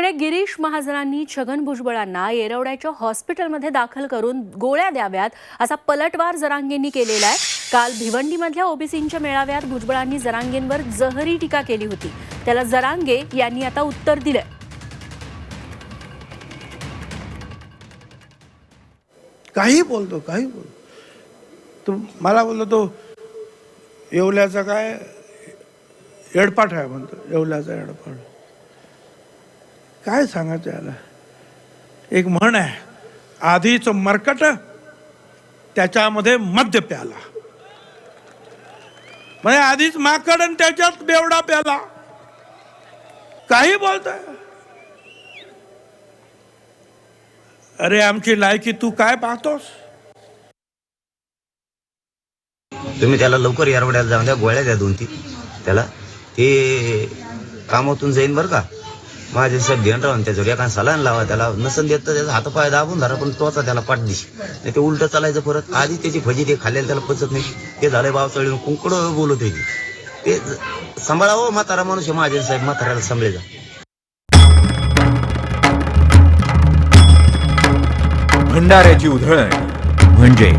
इकडे गिरीश महाजनांनी छगन भुजबळांना येरवड्याच्या हॉस्पिटलमध्ये दाखल करून गोळ्या द्याव्यात असा पलटवार जरांगेंनी केलेला आहे. काल भिवंडीमधल्या ओबीसींच्या मेळाव्यात भुजबळांनी जरांगेंवर जहरी टीका केली होती. त्याला जरांगे यांनी आता उत्तर दिलंय. काही बोलतो काही बोलतो. तो मला बोललो तो येवल्याचा काय? येडपाठ आहे म्हणतो येवल्याचा येडपाठ. काय सांगायचं याला? एक म्हण आहे आधीच मरकट त्याच्यामध्ये मद्य प्याला. म्हणजे आधीच माकड आणि त्याच्यात बेवडा प्याला. काही बोलतोय? अरे आमची लायकी तू काय पाहतोस? तुम्ही त्याला लवकर यारवड्याला जाऊन द्या गोळ्या द्या दोन तीन त्याला. ते कामातून जाईन बरं का? माझे साहेब ध्यान राहून त्याच्यावर एका सलान लावा त्याला नसन देत तर त्याचा हातपाय दाबून धरा पण तोचा त्याला पाठ दिशी. नाही ते उलट चालायचं परत. आधी त्याची फजी ते खाल्लेलं त्याला पचत नाही. ते झालंय बावचळी कुंकड बोलत होती. ते सांभाळावं म्हातारा माणूस आहे माझे साहेब म्हाताऱ्याला सांभाळेचा भंडाऱ्याची उधळण म्हणजे